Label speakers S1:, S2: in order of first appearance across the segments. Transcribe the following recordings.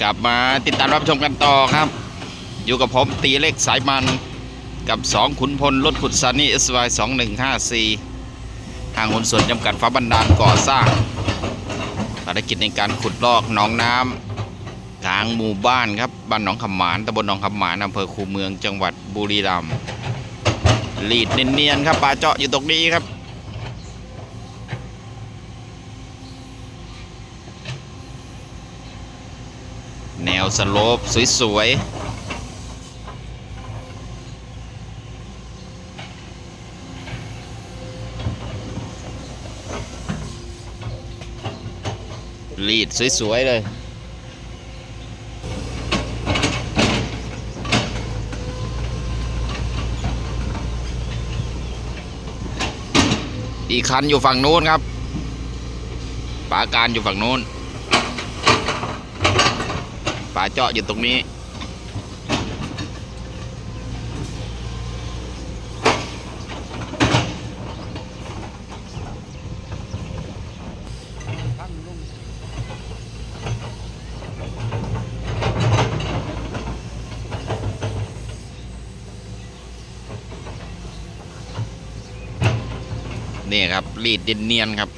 S1: กลับมาติดตามรับชมกันต่อครับ อยู่กับผมตีเล็กสายมันกับ 2 ขุนพลรถขุดซานี่ SY 2154ทางหุ้นส่วนจำกัดฟ้าบันดาลก่อสร้างภารกิจในการขุดลอกหนองน้ำกลางหมู่บ้านครับบ้านหนองคำหมานตำบลหนองคำหมานอำเภอคูเมืองจังหวัดบุรีรัมย์ลีดเนียนๆครับปลาเจาะอยู่ตรงนี้ครับ แนว สโลปสวยๆลีดสวย ๆ เลยอีกคันอยู่ฝั่งนู้นครับปาการอยู่ฝั่งนู้น ปลาเจาะอยู่ตรงนี้ นี่ครับรีดเนียนๆครับ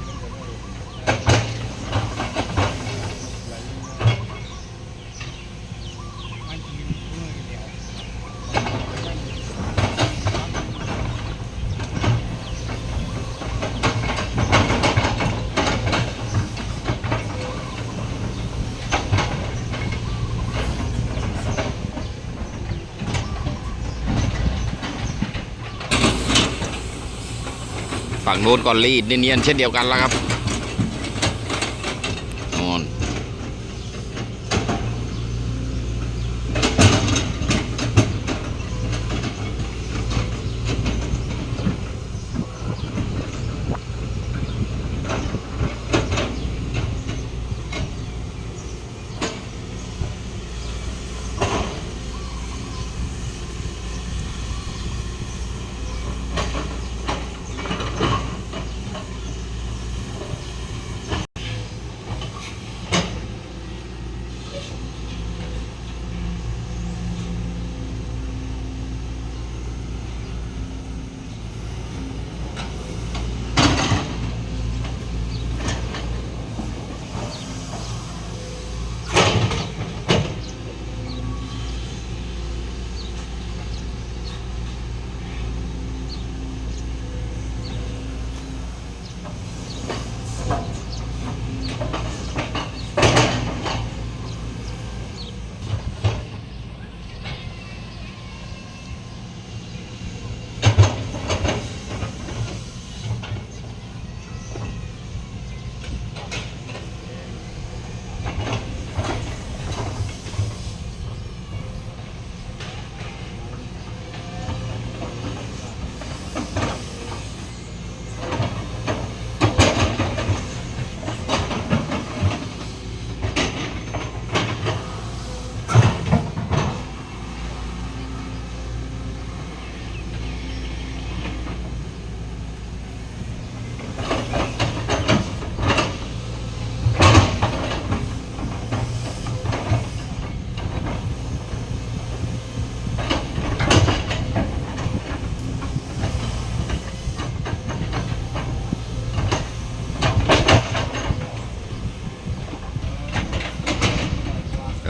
S2: 있는 거는
S1: ฝั่งโน้นก็รีดเนียนๆเช่นเดียวกันแล้วครับ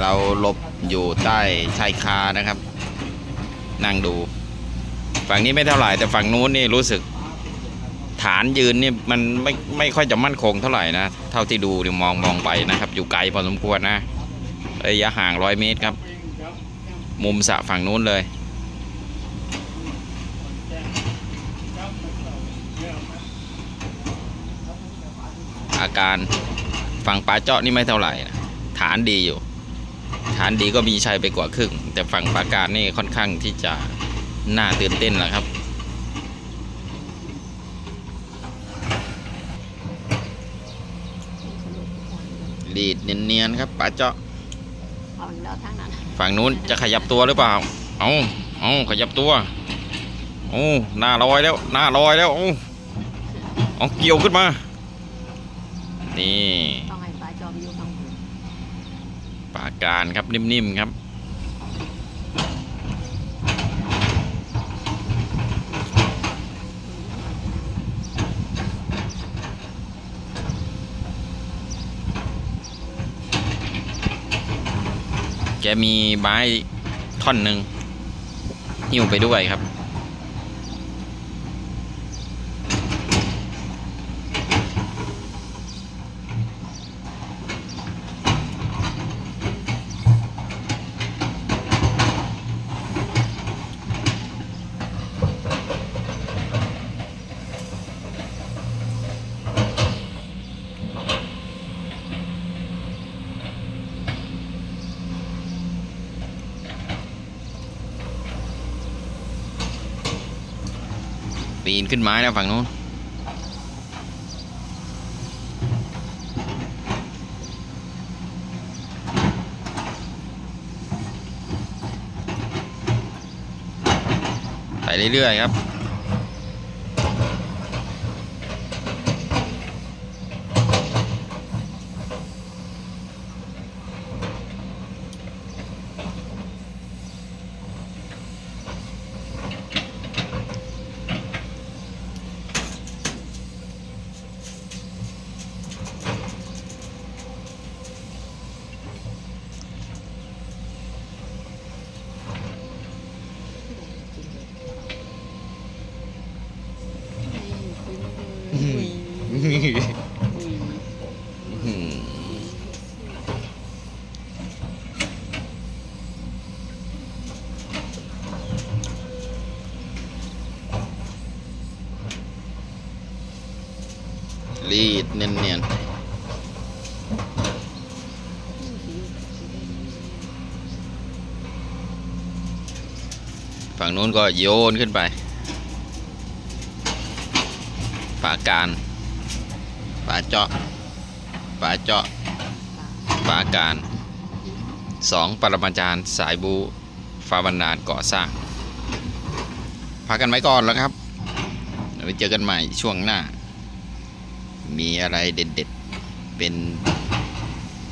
S1: เราหลบอยู่ใต้ชายคานะครับ นั่งดู ฝั่งนี้ไม่เท่าไหร่แต่ฝั่งนู้นนี่รู้สึก ฐานยืนนี่มันไม่ไม่ค่อยจะมั่นคงเท่าไหร่นะ เท่าที่ดูเนี่ยมองมองไปนะครับ อยู่ไกลพอสมควรนะระยะห่างร้อยเมตรครับ มุมสะฝั่งนู้นเลยอาการฝั่งปลาเจาะนี่ไม่เท่าไหร่นะฐานดีอยู่ ฐานดีก็มีชัยไปกว่าครึ่ง แต่ฝั่งปราการนี่ค่อนข้างที่จะน่าตื่นเต้นแหละครับ ลีดเนียนๆครับปลาเจาะ
S3: เอาเดี๋ยวทางนั้น
S1: ฝั่งนู้นจะขยับตัวหรือเปล่า เอาเอาขยับตัว โอ้หน้าลอยแล้ว หน้าลอยแล้วเอาเอาเกี่ยวขึ้นมา นี่
S3: ต้องให้ปลาจอมอยู่ข้างบน
S1: ปราการครับนิ่มๆครับแกมีไม้ท่อนหนึ่งหิ้วไปด้วยครับ ปีนขึ้นไม้แล้วฝั่งนู้นไปเรื่อยๆครับ อืม รีดเนียนๆ ฝั่งนู้นก็โยนขึ้นไปปาการปาเจาะปาเจาะปาการสองปรมาจารย์สายบูฟาบันดาลก่อสร้างพักกันไว้ก่อนแล้วครับ เดี๋ยวไปเจอกันใหม่ช่วงหน้า มีอะไรเด็ดๆ เป็น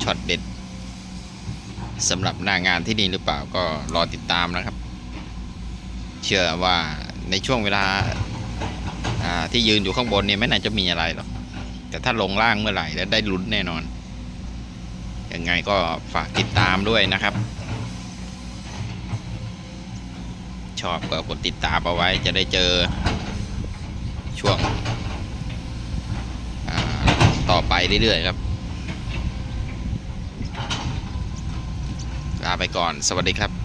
S1: ช็อตเด็ดสำหรับหน้างานที่นี่หรือเปล่าก็รอติดตามนะครับ เชื่อว่าในช่วงเวลาที่ยืนอยู่ข้างบนเนี่ยไม่น่าจะมีอะไรหรอกแต่ถ้าลงล่างเมื่อไหร่แล้วได้ลุ้นแน่นอนยังไงก็ฝากติดตามด้วยนะครับ ชอบก็กดติดตามเอาไว้จะได้เจอช่วง ไปเรื่อยๆครับ ลาไปก่อน สวัสดีครับ